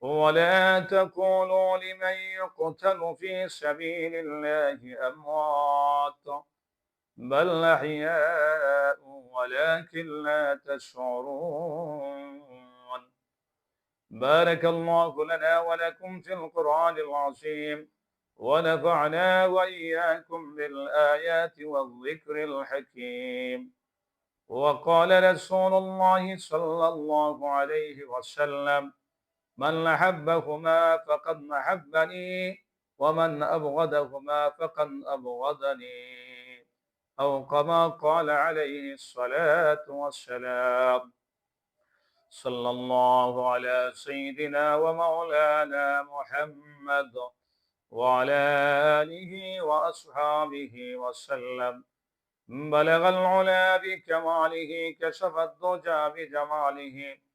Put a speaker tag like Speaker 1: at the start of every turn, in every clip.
Speaker 1: ولا تقولوا لمن يقتل في سبيل الله أموات بل أحياء ولكن لا تشعرون. بارك الله لنا ولكم في القرآن العظيم ونفعنا وإياكم بالآيات والذكر الحكيم. وقال رسول الله صلى الله عليه وسلم من أحبهما فقد أحبني ومن أبغضهما فقد أبغضني. أو كما قال عليه الصلاة والسلام صلى الله على سيدنا ومولانا محمد وعلى آله وأصحابه وسلم. بلغ العلا بكماله كشف الدجى بجماله.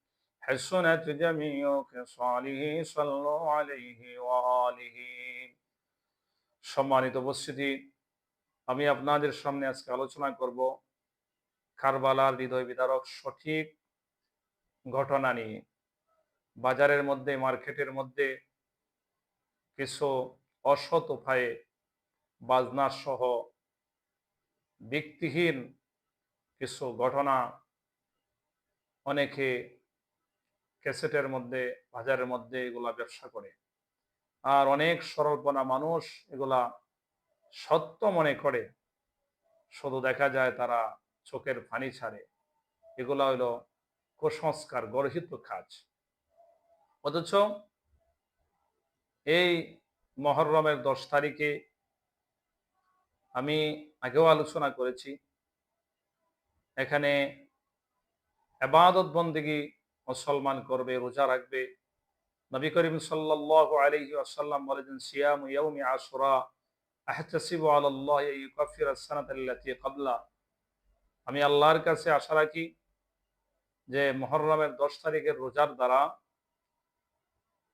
Speaker 1: حسنت جميع خصاله صلوا عليه وآله সম্মানিত উপস্থিতি আমি আপনাদের সামনে আজকে আলোচনা করব কারবালার হৃদয় বিদারক সঠিক ঘটনা নিয়ে বাজারের মধ্যে মার্কেটের মধ্যে কিছু অসৎ উপায়ে বাজনা সহ ব্যক্তিহীন কিছু ঘটনা অনেকে ক্যাসেটের মধ্যে, বাজারের মধ্যে এগুলা ব্যবসা করে। আর অনেক সরলপনা মানুষ এগুলা সত্য মনে করে। শুধু দেখা যায় তারা চোখের পানি ছাড়ে। এগুলা হইল কুসংস্কার, গর্হিত কাজ। অথচ এই মহরমের দশ তারিখে আমি আগেও আলোচনা করেছি। এখানে আবাদত বন্দিগি মুসলমান করবে, রোজা রাখবে। নবী করিম সাল্লাহ আলহি আসাল্লাম বলেছেন, সিয়াম ইয়াউমি আশুরা, আহতাসিবু আলাল্লাহ ইউকাফির ক্বাবলা। আমি আল্লাহর কাছে আশা রাখি যে মহরমের দশ তারিখের রোজার দ্বারা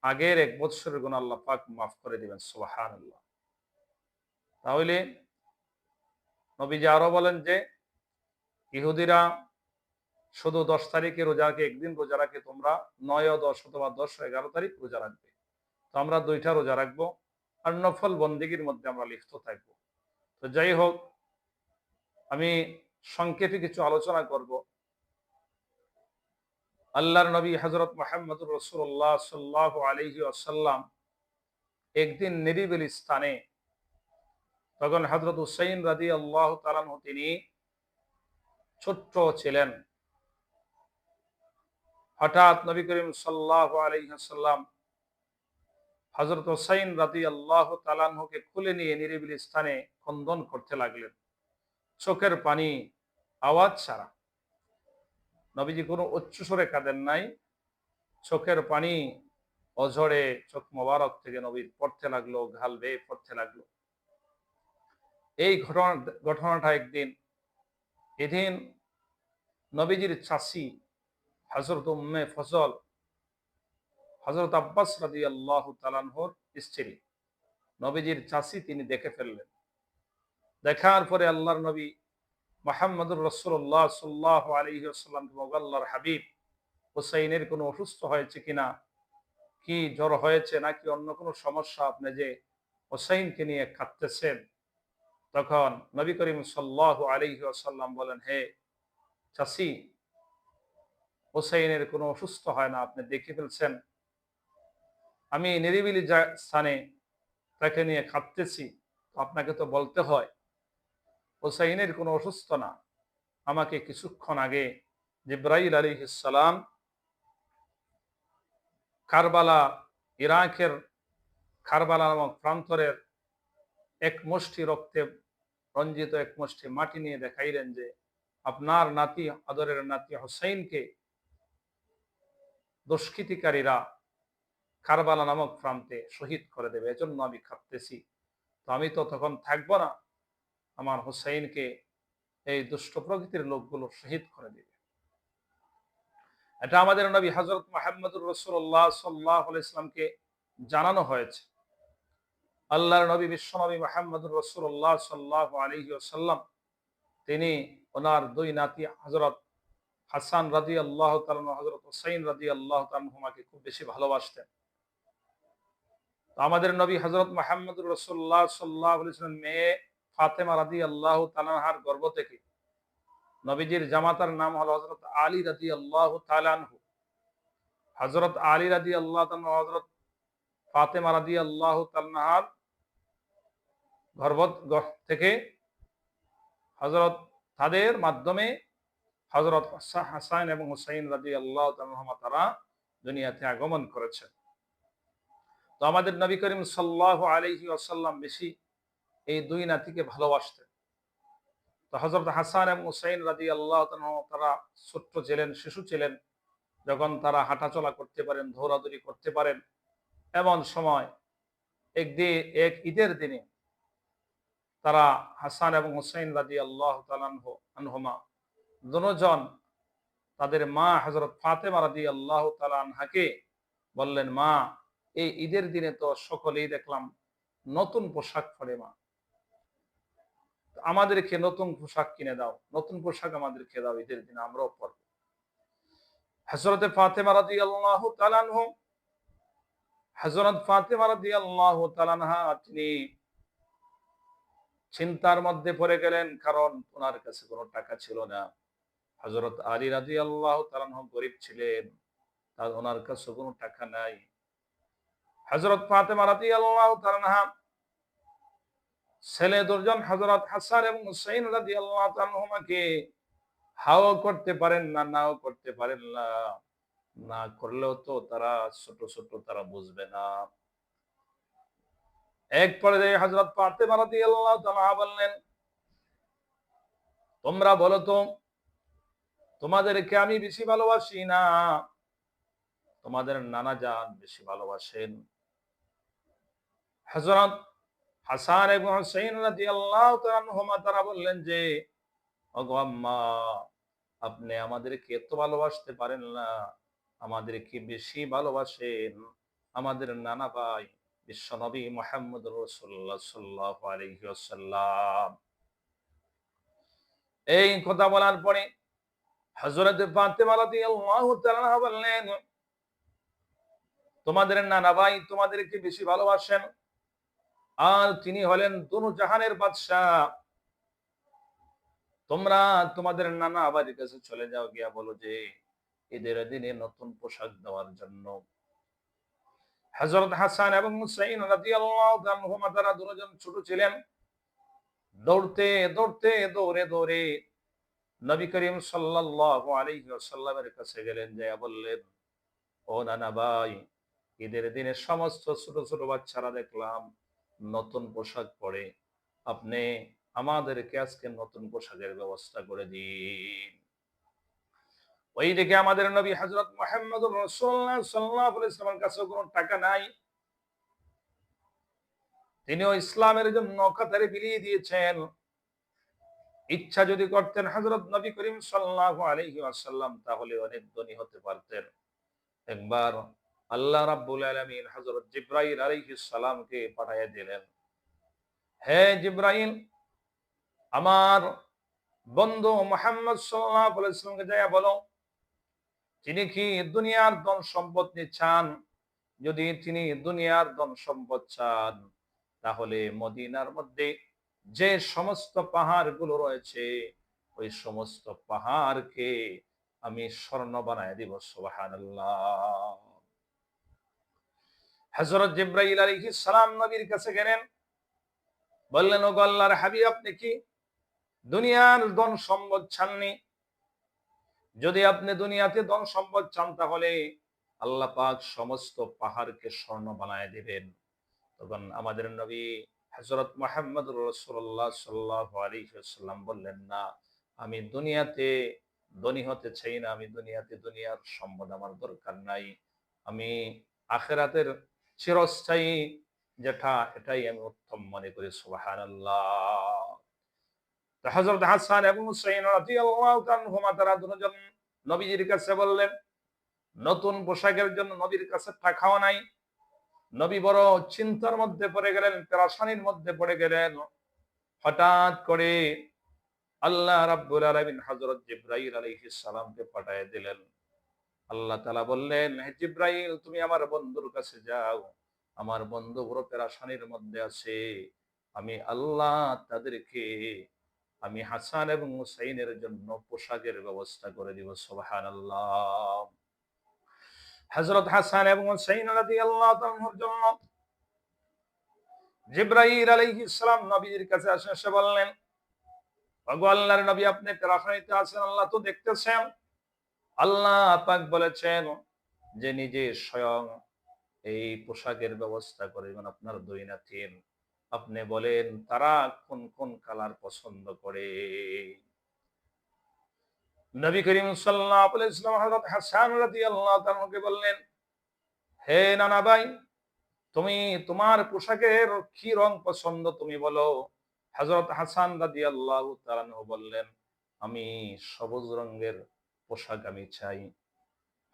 Speaker 1: আগের এক বৎসরের গুণ আল্লাহ পাক মাফ করে দিবেন সুবাহান আল্লাহ তাহলে নবীজি আরও বলেন যে, ইহুদিরা শুধু দশ তারিখে রোজাকে একদিন রোজা রাখে, তোমরা নয় দশ অথবা দশ এগারো তারিখ রোজা রাখবে। তো আমরা দুইটা রোজা রাখব আর নফল বন্দিগির মধ্যে আমরা লিপ্ত থাকব। তো যাই হোক, আমি সংক্ষেপে কিছু আলোচনা করব। আল্লাহর নবী হজরত মোহাম্মদুর রসুল্লাহ সাল্লাহ আলহি আসাল্লাম একদিন নিরিবিল স্থানে তখন হজরত হুসাইন রাদি আল্লাহ তালানহ তিনি ছোট্ট ছিলেন। হঠাৎ নবী করিম সাল্লাহ আলহিহাসাল্লাম হজরত হোসাইন রাতি আল্লাহ তালানহকে খুলে নিয়ে নিরিবিলি স্থানে খন্দন করতে লাগলেন। চোখের পানি, আওয়াজ ছাড়া। নবীজি কোনো উচ্চস্বরে কাঁদেন নাই। চোখের পানি অঝরে চোখ মোবারক থেকে নবীর পড়তে লাগল, ঘাল বেয়ে পড়তে লাগল। এই ঘটনা, ঘটনাটা একদিন, এদিন নবীজির চাষি হজরত উম্মে ফজল হজরত আব্বাস রাজি আল্লাহ তালানহর স্ত্রী। নবীজির চাষি তিনি দেখে ফেললেন। দেখার পরে আল্লাহর নবী মোহাম্মদুর রসুল্লাহ সাল্লাহ আলহিহাল্লাম মোগাল্লার হাবিব, হুসাইনের কোনো অসুস্থ হয়েছে কিনা কি জ্বর হয়েছে নাকি অন্য কোনো সমস্যা আপনি যে হোসাইনকে নিয়ে কাঁদতেছেন? তখন নবী করিম সাল্লাহ আলহিহাল্লাম বলেন, হে চাষি হোসাইনের কোনো অসুস্থ হয় না, আপনি দেখে ফেলছেন। আমি নিরিবিলি স্থানে তাকে নিয়ে কাঁদতেছি আপনাকে তো বলতে হয়, হোসাইনের কোনো অসুস্থ না। আমাকে কিছুক্ষণ আগে জিব্রাইল আলী ইসালাম কারবালা, ইরাকের কারবালা নামক প্রান্তরের এক মুষ্টি রক্তে রঞ্জিত এক মুষ্টি মাটি নিয়ে দেখাইলেন যে, আপনার নাতি, আদরের নাতি হোসাইনকে দুষ্কৃতিকারীরা কারবালা নামক প্রান্তে শহীদ করে দেবে। এজন্য আমি খাটতেছি তো আমি তো তখন থাকব না। আমার হুসাইনকে এই দুষ্ট প্রকৃতির লোকগুলো শহীদ করে দিবে। এটা আমাদের নবী হজরত মাহমুদুর রসুল্লাহ সাল্লাহ ইসলামকে জানানো হয়েছে। আল্লাহর নবী বিশ্বনবী মাহমুদুর রসুল্লাহ সাল্লাহ আলহি আসাল্লাম তিনি ওনার দুই নাতি হজরত হাসান রাজি আল্লাহ হজরত হুসাইন রাজি আল্লাহ তালহুমাকে খুব বেশি ভালোবাসতেন। আমাদের নবী হজরত মাহমুদুর রসুল্লাহ সাল্লাহ ইসলাম মেয়ে ফাতেমা রাদি আল্লাহ তালানহার গর্ব থেকে নবীজির জামাতার নাম হল হজরত আলী রাজি আল্লাহ তালানহু হজরত আলী রাজি আল্লাহ হজরত ফাতেমা রাদি আল্লাহ তালনাহার গর্ভ থেকে হজরত তাদের মাধ্যমে হজরত হাসান এবং হুসাইন রাজি আল্লাহ তারা দুনিয়াতে আগমন করেছেন। তো আমাদের নবী করিম সাল্লাহ আলহি আসাল্লাম বেশি এই দুই নাতিকে ভালোবাসতেন। তো হজরত হাসান এবং হুসাইন রাজি আল্লাহ তারা ছোট্ট ছিলেন, শিশু ছিলেন, যখন তারা হাঁটাচলা করতে পারেন ধৌরাধুরি করতে পারেন, এমন সময় একদিন এক ঈদের দিনে তারা হাসান এবং হুসাইন রাজি আল্লাহ আনহমা দুজন তাদের মা হজরত ফাতেমা রাজি আল্লাহ তালানহাকে বললেন, মা, এই ঈদের দিনে তো সকলেই দেখলাম নতুন পোশাক পরে মা। আমাদেরকে নতুন পোশাক কিনে দাও, নতুন পোশাক আমাদেরকে দাও ঈদের দিনে, আমরাও পরব। হজরতে ফাতেমা রাজি আল্লাহ তালানহ হজরত ফাতেমা রাজি আল্লাহ তালানহা তিনি চিন্তার মধ্যে পড়ে গেলেন, কারণ ওনার কাছে কোনো টাকা ছিল না। হজরত আলী রাজি আল্লাহ তালানহ গরিব ছিলেন, তার ওনার কাছে কোনো টাকা নাই। হজরত ফাতেমা রাজি আল্লাহ তালানহা ছেলে দুজন হজরত হাসান এবং হুসাইন রাজি আল্লাহ তালহমাকে হাও করতে পারেন না, নাও করতে পারেন না। না করলেও তো তারা ছোট ছোট তারা বুঝবে না। এক পর্যায়ে হজরত ফাতেমা রাজি আল্লাহ বললেন, তোমরা বলো তো তোমাদেরকে আমি বেশি ভালোবাসি না। তোমাদের নানা যান বেশি ভালোবাসেন। হজরত হাসান এবং হুসাইন রাদিয়াল্লাহু তাআলা তারা বললেন যে আম্মা, আপনি আমাদেরকে এত ভালোবাসতে পারেন না। আমাদেরকে বেশি ভালোবাসেন। আমাদের নানা ভাই বিশ্বনবী মোহাম্মদ রসুল্লাহ সাল্লাহ এই কথা বলার পরে হজরত বললেন, তোমাদের নানা ভাই তোমাদেরকে বেশি ভালোবাসেন। আর তিনি হলেন দুনু জাহানের বাদশাহ। তোমরা তোমাদের নানা বাড়ির কাছে চলে যাও, গিয়া বলো যে ঈদের দিনে নতুন পোশাক দেওয়ার জন্য। হজরত হাসান এবং হুসাইন তারা দুজন ছোট ছিলেন। দৌড়তে দৌড়তে, দৌড়ে দৌড়ে নবী করিম ওয়াসাল্লামের কাছে গেলেন, যাইয়া বললেন, ও নানা ভাই, ঈদের দিনে সমস্ত ছোট ছোট বাচ্চারা দেখলাম নতুন পোশাক পরে। আপনি আমাদেরকে আজকে নতুন পোশাকের ব্যবস্থা করে দিন। ওই দিকে আমাদের নবী হজরত মোহাম্মদ রসুল্লাহামের কাছে কোনো টাকা নাই। তিনিও ইসলামের জন্য কাতারে বিলিয়ে দিয়েছেন। ইচ্ছা যদি করতেন হজরত নবী করিম সাল্লাহ আলহি আসাল্লাম তাহলে অনেক ধনী হতে পারতেন। একবার আল্লাহ রাব্বুল আলমিন হজরত জিব্রাইল আলাইহিস সালামকে পাঠাইয়া দিলেন। হে জিব্রাইল, আমার বন্ধু মোহাম্মদ সাল্লাল্লাহু আলাইহি সাল্লামকে যাইয়া বলো, তিনি কি দুনিয়ার ধন সম্পদ চান যদি তিনি দুনিয়ার ধন সম্পদ চান, তাহলে মদিনার মধ্যে যে সমস্ত পাহাড়গুলো রয়েছে, ওই সমস্ত পাহাড়কে আমি স্বর্ণ বানায় দিব, সুবহানাল্লাহ। হজরত জিব্রাইল আলী সালাম নবীর কাছে গেলেন। বললেন ও গল্লার হাবি আপনি কি দুনিয়ার ধন সম্পদ চাননি? যদি আপনি দুনিয়াতে ধন সম্পদ চান, তাহলে আল্লাহ পাক সমস্ত পাহাড়কে স্বর্ণ বানায় দিবেন। তখন আমাদের নবী হজরত মোহাম্মদ রসুল্লাহ সাল্লাহ আলী সাল্লাম বললেন, না, আমি দুনিয়াতে ধনী হতে চাই না, আমি দুনিয়াতে দুনিয়ার সম্পদ আমার দরকার নাই। আমি আখেরাতের চিরস্থায়ী যেটা, এটাই আমি উত্তম মনে করি সুবাহান হজরত হাসান এবং তারা দুজন নবীজির কাছে বললেন, নতুন পোশাকের জন্য নবীর কাছে টাকাও নাই নবী বড় চিন্তার মধ্যে পড়ে গেলেন, পেরাশানির মধ্যে পড়ে গেলেন। হঠাৎ করে আল্লাহ রাব্বুল আলামিন হযরত জিবরাইল আলাইহিস সালামকে পাঠিয়ে দিলেন। আল্লাহ তাআলা বললেন, হে জিবরাইল, তুমি আমার বন্ধুর কাছে যাও। আমার বন্ধু বড় পেরাশানির মধ্যে আছে। আমি আল্লাহ তাদেরকে, আমি হাসান এবং হুসাইনের জন্য পোশাকের ব্যবস্থা করে দিব। সুবহানাল্লাহ। হযরত হাসান এবং হুসাইন রাদিয়াল্লাহু জন্য জিব্রাইল আলাইহিস সালাম নবীর কাছে আসে, এসে বললেন, ওগো আল্লাহর নবী, আপনি পেরাশানিতে আছেন, আল্লাহ তো দেখতেছেন। আল্লাহ পাক বলেছেন যে, নিজে স্বয়ং এই পোশাকের ব্যবস্থা করিবেন আপনার দুই নাতিন আপনি বলেন, তারা কোন কোন কালার পছন্দ করে? নবী করিম হযরত হাসান তাআলাকে বললেন, হে নানা ভাই, তুমি তোমার পোশাকের কি রং পছন্দ তুমি বলো? হযরত হাসান তাআলা বললেন, আমি সবুজ রঙের পোশাক আমি চাই।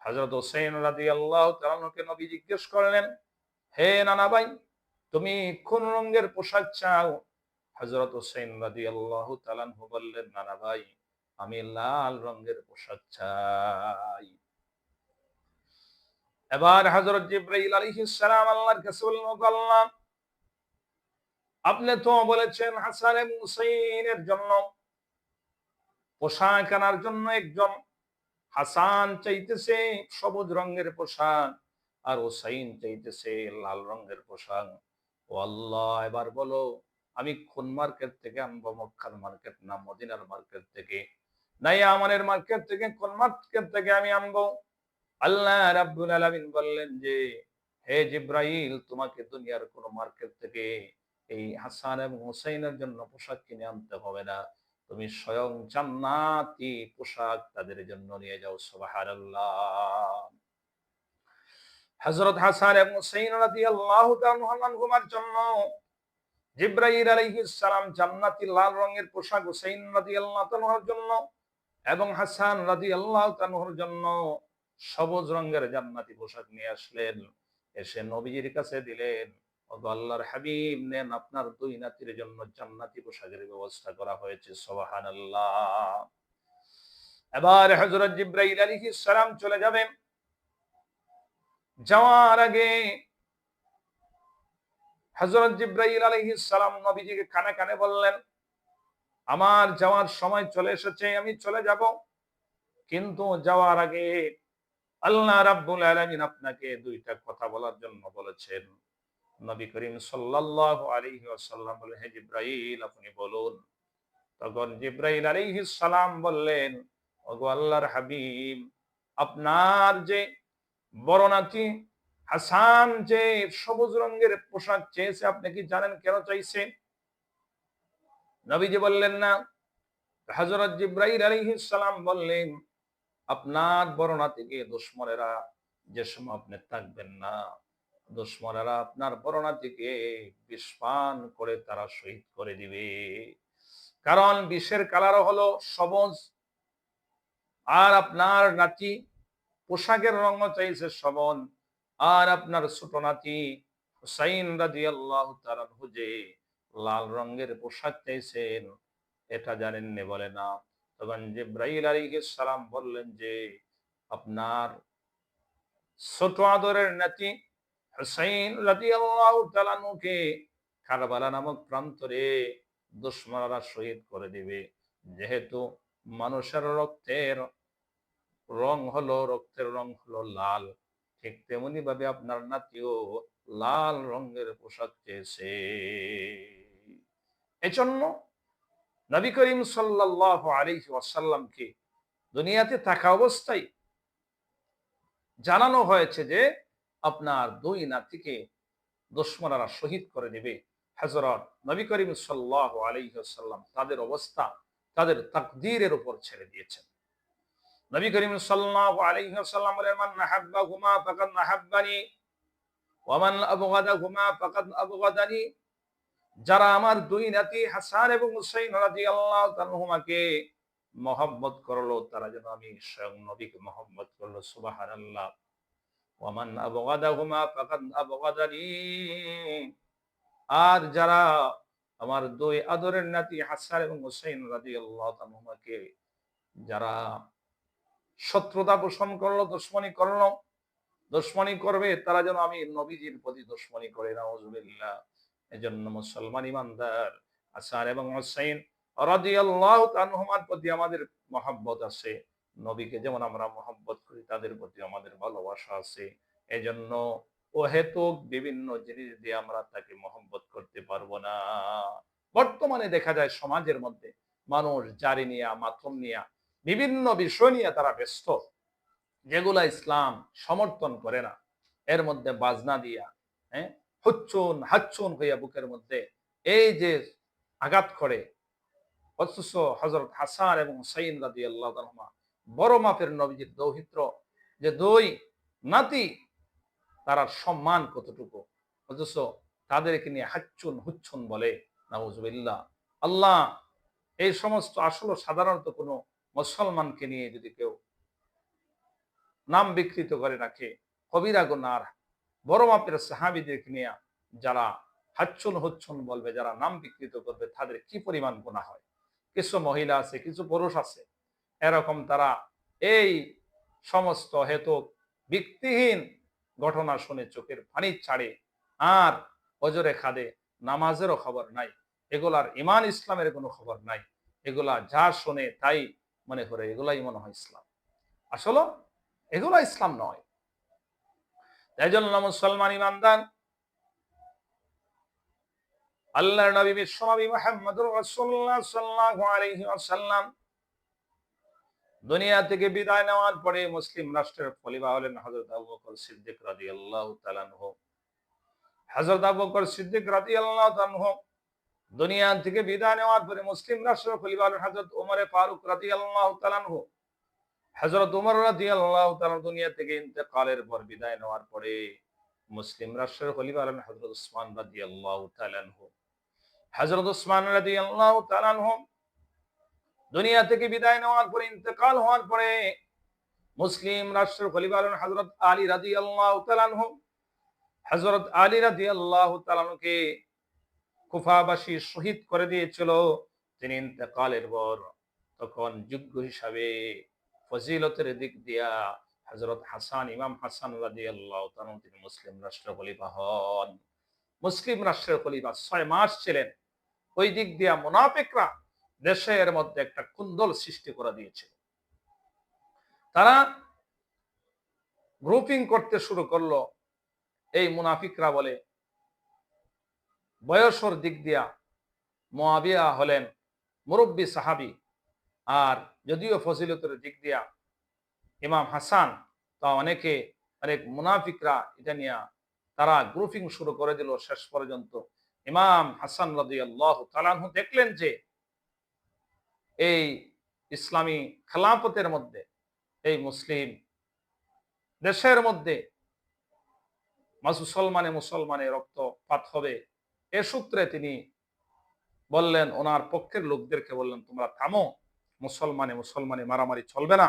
Speaker 1: হযরত হোসেন রাদিয়াল্লাহু তাআলাকে নবী জিজ্ঞেস করলেন, হে নানা ভাই, তুমি কোন রঙের পোশাক চাও? হযরত হোসেন রাদিয়াল্লাহু তাআলা বললেন, নানা ভাই আমি লাল রঙের পোশাক চাই। এবার হযরত জিব্রাইল আলাইহিস সালাম আল্লাহর কাছে আল্লাহ, আপনি তো বলেছেন হাসান এবং হুসাইনের জন্য পোশাক আনার জন্য একজন হাসান চাইতেছে, সবুজ রঙের পোশাক, আর ওসাইন চাইতেছে লাল রঙের পোশাক। ও আল্লাহ, এবার বলো, আমি খুন মার্কেট থেকে আনব? মক্কার মার্কেট না মদিনার মার্কেট থেকে? নাই আমানের মার্কেট থেকে, কোন মার্কেট থেকে আমি আনব? আল্লাহ রাব্বুল আলামিন বললেন যে, হে জিব্রাইল, তোমাকে দুনিয়ার কোন মার্কেট থেকে এই হাসান এবং হুসাইনের জন্য পোশাক কিনে আনতে হবে না। তুমি স্বয়ং জান্নাতি পোশাক তাদের জন্য নিয়ে যাও, সুবহানাল্লাহ। হযরত হাসান এবং হুসাইন রাদিয়াল্লাহু তাআলা জন্য জিব্রাইল আলাইহিস সালাম জান্নাতি লাল রঙের পোশাক হুসাইন রাদিয়াল্লাহু তাআলার জন্য এবং হাসান রাদিয়াল্লাহু তাআলার জন্য সবুজ রঙের জান্নাতি পোশাক নিয়ে আসলেন। এসে নবীজির কাছে দিলেন আল্লাহর হাবিব, নেন আপনার দুই নাতির জন্য জান্নাতি পোশাকের ব্যবস্থা করা হয়েছে, সুবহানাল্লাহ। এবার হযরত জিব্রাইল আলাইহিস সালাম চলে যাবেন। যাওয়ার আগে হযরত জিব্রাইল আলাইহিস সালাম নবীজিকে কানে কানে বললেন আমার যাওয়ার সময় চলে এসেছে, আমি চলে যাব। কিন্তু যাওয়ার আগে আল্লাহ রাব্বুল আলামিন আপনাকে দুইটা কথা বলার জন্য বলেছেন। নবী করিম সাল্লাল্লাহু আলাইহি ওয়াসাল্লাম বলেন, হে জিব্রাইল, আপনি বলুন। তখন জিব্রাইল আলাইহিস সালাম বললেন, ওগো আল্লাহর হাবিব, আপনার যে বড় নাতি হাসান যে সবুজ রঙের পোশাক চেয়েছে, আপনি কি জানেন কেন চাইছে নবীজি বললেন না, হযরত জিব্রাইল আলাইহিস সালাম বললেন, আপনার বড় নাতিকে দুশ্মনেরা যে সময় আপনি থাকবেন না, দুশ্মনেরা আপনার বরণাতিকে বিষপান করে তারা শহীদ করে দিবে। কারণ বিষের কালার হলো সবুজ, আর আপনার নাতি পোশাকের রঙ চাইছে সবন আর আপনার ছোট নাতি হুসাইন রাজি আল্লাহ হুজে লাল রঙের পোশাক চাইছেন। এটা জানেননি বলে না। তখন জিব্রাইল আলাইহিস সালাম বললেন যে, আপনার ছোট আদরের নাতি হুসাইন কারবালা নামক প্রান্তরে শহীদ করে দিবে। যেহেতু মানুষের রক্তের রং হলো, রক্তের রং হলো লাল, ঠিক তেমনি ভাবে আপনার নাতিও লাল রঙের পোশাক চেয়েছে এজন্য নবী করিম সাল্লাল্লাহু আলাইহি ওয়াসাল্লামকে দুনিয়াতে থাকা অবস্থায় জানানো হয়েছে যে আপনার দুই নাতিকে দুশ্মনারা শহীদ করে দেবে হজরত নবী করিম সাল্লাহ আলহিহাল্লাম তাদের অবস্থা, তাদের তাকদীরের উপর ছেড়ে দিয়েছেন। নবী করিম সাল্লাহ আলহিহাল্লাম বলেন মান নাহাব্বা হুমা ফাকাদ নাহাব্বানি যারা আমার দুই নাতি হাসান এবং হুসাইন রাদিয়াল্লাহু তাআলাহুমাকে মহব্বত করল, তারা যেন আমি স্বয়ং নবীকে মহব্বত করল, সুবহানাল্লাহ। ওয়ামান আবগাদাহুমা ফাকাদ আবগাদানি। আর যারা আমার দুই আদরের নাতি হাসান এবং হুসাইন রাদিয়াল্লাহু তাআলাহুমাকে যারা শত্রুতা পোষণ করল, দুশ্মনী করল, দুশ্মনী করবে, তারা যেন আমি নবীজির প্রতি দুশ্মনী করে, নাউজুবিল্লাহ। এজন্য মুসলমান ইমানদার। হাসান এবং হুসাইন তাআলার প্রতি আমাদের মহব্বত আছে। নবীকে যেমন আমরা মহব্বত করি, তাদের প্রতি আমাদের ভালোবাসা আছে। এজন্য ও হেতুক বিভিন্ন জিনিস দিয়ে আমরা তাকে মহব্বত করতে পারব না। বর্তমানে দেখা যায় সমাজের মধ্যে মানুষ জারি নিয়া মাথম নিয়া, বিভিন্ন বিষয় নিয়ে তারা ব্যস্ত, যেগুলা ইসলাম সমর্থন করে না। এর মধ্যে বাজনা দিয়া হ্যাঁ? হচ্ছুন হাচ্ছুন হইয়া বুকের মধ্যে। এই যে আঘাত করে, অথচ হজরত হাসান এবং সাইন রাদি আল্লাহ বড় মাপের নবীজির দৌহিত্র, যে দুই নাতি, তারা সম্মান কতটুকু? অথচ তাদেরকে নিয়ে হাচ্ছুন হুচ্ছুন বলে, নাউজুবিল্লাহ। আল্লাহ, এই সমস্ত আসলে সাধারণত কোনো মুসলমানকে নিয়ে যদি কেউ নাম বিকৃত করে রাখে, কবিরা গুনার বড় মাপের সাহাবিদেরকে নিয়ে যারা হাচ্ছুন হচ্ছুন বলবে, যারা নাম বিকৃত করবে, তাদের কি পরিমাণ গুণা হয়? কিছু মহিলা আছে, কিছু পুরুষ আছে, এরকম তারা এই সমস্ত হেতু ভিত্তিহীন ঘটনা শুনে চোখের পানি ছাড়ে। আর অজরে খাদে নামাজেরও খবর নাই, এগুলার ইমান ইসলামের কোনো খবর নাই। এগুলা যা শোনে তাই মনে করে, এগুলাই মনে হয় ইসলাম। আসলে এগুলা ইসলাম নয়। তাই জন্য মুসলমান ইমানদান আল্লাহর নবী বিশ্বনবী মুহাম্মদুর রাসূলুল্লাহ সাল্লাল্লাহু আলাইহি ওয়াসাল্লাম দুনিয়া থেকে বিদায় নেওয়ার পরে মুসলিম রাষ্ট্রের খলিফা হলেন হযরত আবু বকর সিদ্দিক রাদিয়াল্লাহু তাআলা আনহু। হযরত আবু বকর সিদ্দিক রাদিয়াল্লাহু তাআলা আনহু দুনিয়া থেকে বিদায় নেওয়ার পরে মুসলিম রাষ্ট্রের খলিফা হলেন হযরত ওমর ফারুক রাদিয়াল্লাহু তাআলা আনহু। ওমর রাদিয়াল্লাহু তাআলা দুনিয়া থেকে ইন্তেকালের পর বিদায় নেওয়ার পরে মুসলিম রাষ্ট্রের খলিফা হলেন হযরত উসমান রাদিয়াল্লাহু তাআলা আনহু। হযরত উসমান দুনিয়া থেকে বিদায় নেওয়ার পরে, ইন্তেকাল হওয়ার পরে মুসলিম রাষ্ট্রের খলিফা হলেন হযরত আলী রাদিয়াল্লাহু তাআলা আনহু। হযরত আলী রাদিয়াল্লাহু তাআলা আনহুকে কুফাবাসী শহীদ করে দিয়েছিল। তিনি ইন্তেকালের পর তখন যোগ্য হিসাবে ফজিলতের দিক দিয়া হজরত হাসান, ইমাম হাসান তাআলা, তিনি মুসলিম রাষ্ট্র খলিফা হন। মুসলিম রাষ্ট্রের খলিফা ছয় মাস ছিলেন। ওই দিক দিয়া মুনাফিকরা দেশের মধ্যে একটা কুন্দল সৃষ্টি করে দিয়েছিল। তারা গ্রুপিং করতে শুরু করল। এই মুনাফিকরা বলে, বয়সর দিক দিয়া মোয়াবিয়া হলেন মুরব্বী সাহাবি আর যদিও ফজিলতের দিক দিয়া ইমাম হাসান, তা অনেকে, অনেক মুনাফিকরা এটা নিয়ে তারা গ্রুপিং শুরু করে দিল শেষ পর্যন্ত। ইমাম হাসান তালাহু দেখলেন যে এই ইসলামী খেলাফতের মধ্যে, এই মুসলিম দেশের মধ্যে মুসলমানে মুসলমানে রক্তপাত হবে এ সূত্রে তিনি বললেন, ওনার পক্ষের লোকদেরকে বললেন, তোমরা থামো। মুসলমানে মুসলমানে মারামারি চলবে না।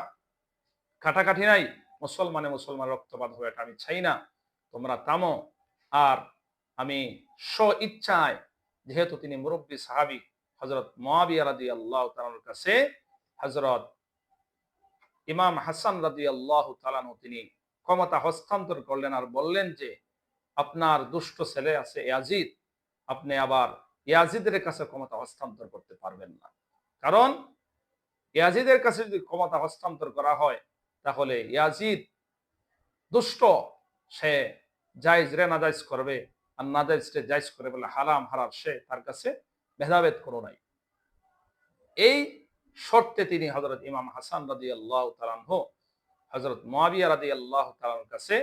Speaker 1: কাটাকাটি নাই, মুসলমানে মুসলমান রক্তপাত হবে এটা আমি চাই না। তোমরা থামো। আর আমি স্ব ইচ্ছায় যেহেতু তিনি মুরব্বী সাহাবি হজরত মোয়াবিয়া রাদি আল্লাহ তালার কাছে হজরত ইমাম হাসান রাদি আল্লাহ তালানু তিনি ক্ষমতা হস্তান্তর করলেন আর বললেন যে, আপনার দুষ্ট ছেলে আছে ইয়াজিদ, আপনি আবার ইয়াজিদের কাছে ক্ষমতা হস্তান্তর করতে পারবেন না। কারণ ইয়াজিদের কাছে যদি ক্ষমতা হস্তান্তর করা হয়, তাহলে ইয়াজিদ দুষ্ট। সে জায়জ, রে নাজাইজ করবে। আর নাজাইজ রে জাইজ করে বলে হারাম, হারার সে তার কাছে ভেদাভেদ করো নাই। এই শর্তে তিনি হজরত ইমাম হাসান রাদি আল্লাহ তালানহ হজরত মোয়াবিয়া রাদি আল্লাহ তালার কাছে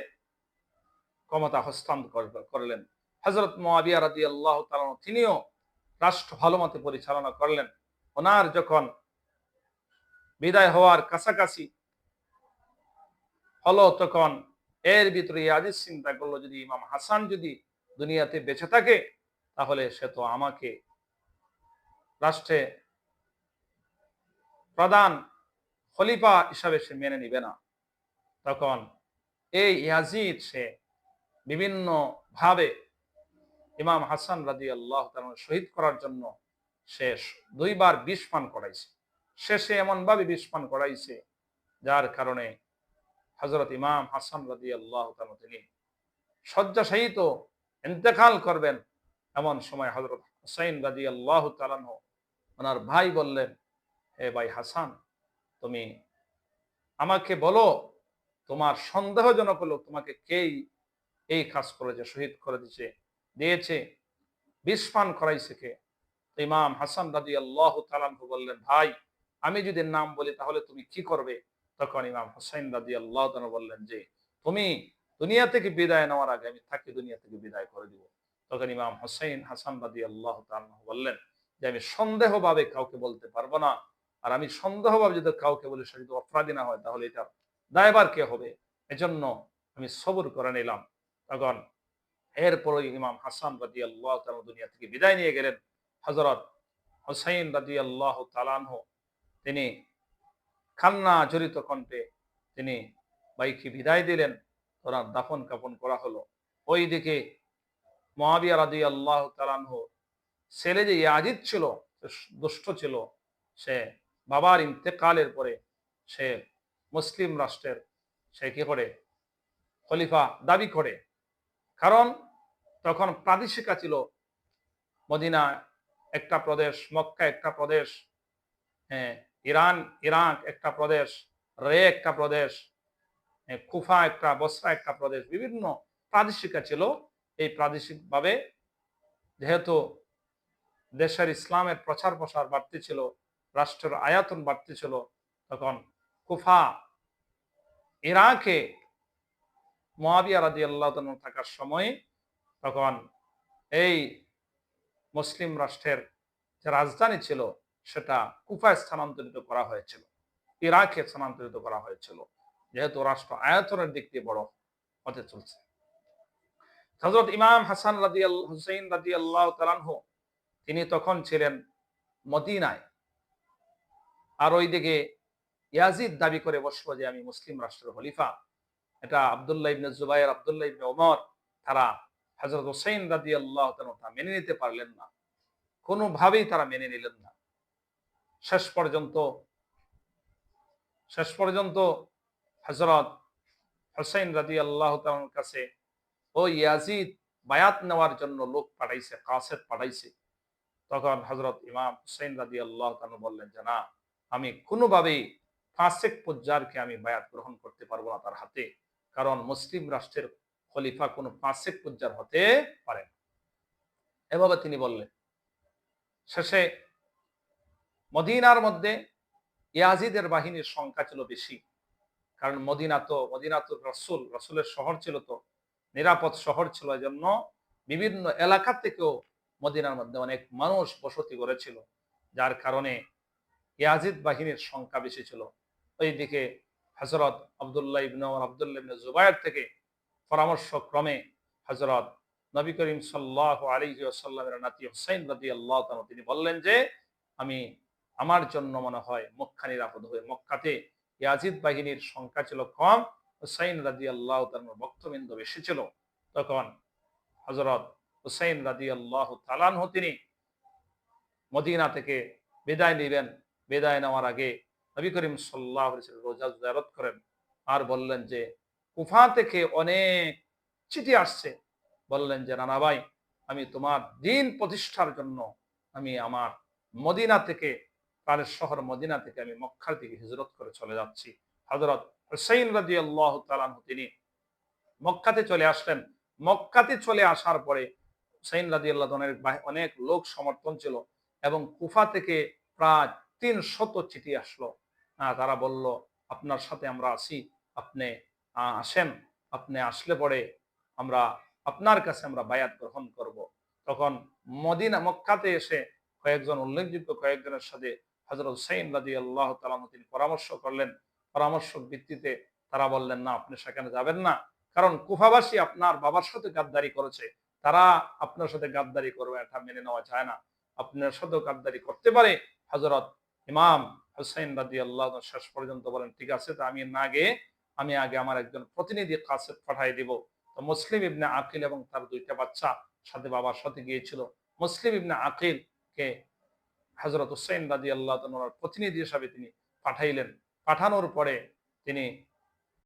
Speaker 1: ক্ষমতা হস্তান্তর করলেন। হজরত মোয়াবিয়া রাদি আল্লাহ তালান তিনিও রাষ্ট্র ভালো মতে পরিচালনা করলেন। ওনার যখন বিদায় হওয়ার কাছাকাছি হলো তখন এর ভিতরে ইয়াজিদ চিন্তা করল, যদি ইমাম হাসান যদি দুনিয়াতে বেঁচে থাকে, তাহলে সে তো আমাকে রাষ্ট্রে প্রধান খলিফা হিসাবে সে মেনে নিবে না। তখন এই ইয়াজিদ সে বিভিন্ন ভাবে ইমাম হাসান রাজি আল্লাহ শহীদ করার জন্য সে দুইবার বিষ পান করাইছে। শেষে এমন ভাবে বিষ করাইছে, যার কারণে হজরত ইমাম হাসান রাজি আল্লাহ তিনি শয্যাশায়িত ইন্তেকাল করবেন। এমন সময় হজরত হুসাইন রাজি আল্লাহ তালানহ ওনার ভাই বললেন, হে ভাই হাসান, তুমি আমাকে বলো, তোমার সন্দেহজনক হলো তোমাকে কেই এই কাজ করেছে, শহীদ করে দিছে দিয়েছে বিস্পান করাইছে কে? ইমাম হাসান রাজি আল্লাহ তালানহু বললেন, ভাই আমি যদি নাম বলি, তাহলে তুমি কি করবে? তখন ইমাম হুসাইন রাজি আল্লাহ বললেন যে, তুমি দুনিয়া থেকে বিদায় নেওয়ার আগে আমি থাকি দুনিয়া থেকে বিদায় করে দিব। তখন ইমাম হুসাইন হাসান রাজি আল্লাহ বললেন যে, আমি সন্দেহভাবে কাউকে বলতে পারব না। আর আমি সন্দেহভাবে যদি কাউকে বলি, সে যদি অপরাধী না হয়, তাহলে এটা দায়বার কে হবে? এজন্য আমি সবর করে নিলাম। তখন এরপরে ইমাম হাসান রাজি আল্লাহ দুনিয়া থেকে বিদায় নিয়ে গেলেন। হজরত হুসাইন রাজি আল্লাহ তালানহ তিনি খান্না জড়িত কণ্ঠে তিনি বাইকে বিদায় দিলেন। ওনার দাফন কাপন করা হলো। ওই দিকে মহাবিয়া রাজি আল্লাহ তালানহ ছেলে যে ইয়াজিদ ছিল দুষ্ট ছিল, সে বাবার ইন্তেকালের পরে সে মুসলিম রাষ্ট্রের সে কি করে? খলিফা দাবি করে। কারণ তখন প্রাদেশিকা ছিল মদিনা একটা প্রদেশ মক্কা একটা প্রদেশ হ্যাঁ ইরান, ইরাক একটা প্রদেশ, রে একটা প্রদেশ কুফা একটা, বসরা একটা প্রদেশ, বিভিন্ন প্রাদেশিকা ছিল। এই প্রাদেশিকভাবে যেহেতু দেশের ইসলামের প্রচার প্রসার বাড়তি ছিল, রাষ্ট্রের আয়াতন বাড়তি ছিল, তখন কুফা ইরাকে মহাবিয়া রাজি আল্লাহ থাকার সময় তখন এই মুসলিম রাষ্ট্রের যে রাজধানী ছিল সেটা কুফায় স্থানান্তরিত করা হয়েছিল। ইরাকে স্থানান্তরিত করা হয়েছিল। যেহেতু রাষ্ট্র আয়তনের দিক দিয়ে বড় হতে চলছে। হজরত ইমাম হাসান রাদি হুসেইন রাদি আল্লাহ তালানহ তিনি তখন ছিলেন মদিনায়। আর ওইদিকে ইয়াজিদ দাবি করে বসবো যে, আমি মুসলিম রাষ্ট্রের খলিফা। এটা আবদুল্লাহ ইবনে জুবাইর, আবদুল্লাহ ইবনে ওমর, তারা হজরত হোসেন রাদি আল্লাহ তা মেনে নিতে পারলেন না। কোনোভাবেই তারা মেনে নিলেন না। শেষ পর্যন্ত শেষ পর্যন্ত হজরত হোসেন রাজি আল্লাহ কাছে, ও ইয়াজিদ, বায়াত নেওয়ার জন্য লোক পাঠাইছে, কাসেদ পাঠাইছে। তখন হজরত ইমাম হুসেন রাজি আল্লাহ বললেন, যে না, আমি কোনোভাবেই ফাঁসেক পর্যায়কে আমি বায়াত গ্রহণ করতে পারব না তার হাতে, কারণ মুসলিম রাষ্ট্রের খলিফা কোনো ফাঁসেক পর্যায় হতে পারে এভাবে তিনি বললেন। শেষে মদিনার মধ্যে ইয়াজিদের বাহিনীর সংখ্যা ছিল বেশি। কারণ মদিনা তো মদিনা তো রসুল, রসুলের শহর ছিল তো, নিরাপদ শহর ছিল জন্য বিভিন্ন এলাকা থেকেও মদিনার মধ্যে অনেক মানুষ বসতি করেছিল, যার কারণে ইয়াজিদ বাহিনীর সংখ্যা বেশি ছিল। ওইদিকে হজরত আবদুল্লাহ ইবন আবদুল্লাহ ইবনে জুবায়ের থেকে পরামর্শ ক্রমে হজরত নবী করিম সাল্লাহ আলী সাল্লামের নাতি হোসাইন রাজি আল্লাহ তিনি বললেন যে, আমি আমার জন্য মনে হয় মক্কা নিরাপদ হয়ে মক্কাতে ইয়াজিদ বাহিনীর সংখ্যা ছিল কম। হুসাইন রাজি আল্লাহ বক্তবৃন্দ বেশি ছিল। তখন হজরত হুসাইন রাজি আল্লাহ তালানহ তিনি মদিনা থেকে বিদায় নিবেন বিদায় নেওয়ার আগে নবী করিম সাল্লাহ রোজা জারত করেন আর বললেন যে, কুফা থেকে অনেক চিঠি আসছে। বললেন যে, নানা ভাই, আমি তোমার দিন প্রতিষ্ঠার জন্য আমি আমার মদিনা থেকে প্রাণের শহর মদিনা থেকে আমি মক্কার দিকে হিজরত করে চলে যাচ্ছি। হজরত হুসাইন রাজি আল্লাহ তিনি মক্কাতে চলে আসলেন। মক্কাতে চলে আসার পরে হুসাইন রাজি আল্লাহ অনেক লোক সমর্থন ছিল এবং কুফা থেকে প্রায় তিন শত চিঠি আসলো। তারা বলল, আপনার সাথে আমরা আসি আপনি আসেন। আপনি আসলে পরে আমরা, আপনার কাছে আমরা বায়াত গ্রহণ করব। তখন মদিনা, মক্কাতে এসে কয়েকজন উল্লেখযোগ্য কয়েকজনের সাথে হজরত হুসাইন রাজি আল্লাহ তালাম তিনি পরামর্শ করলেন। পরামর্শ ভিত্তিতে তারা বললেন, না, আপনি সেখানে যাবেন না। কারণ কুফাবাসী আপনার বাবার সাথে গাদ্দারি করেছে। তারা আপনার সাথে গাদ্দারি করবে, এটা মেনে নেওয়া যায় না। আপনার সাথেও গাদ্দারি করতে পারে। হজরত ইমাম হুসাইন রাজি আল্লাহ শেষ পর্যন্ত বলেন, ঠিক আছে, তা আমি না গিয়ে, আমি আগে আমার একজন প্রতিনিধি কাছে পাঠাই দিব। তো মুসলিম ইবনে আকিল এবং তার দুইটা বাচ্চা সাথে বাবার সাথে গিয়েছিল। মুসলিম ইবনে আকিল কে হজরত হুসাইন রাজি আল্লাহ প্রতিনিধি হিসাবে তিনি পাঠাইলেন। পাঠানোর পরে তিনি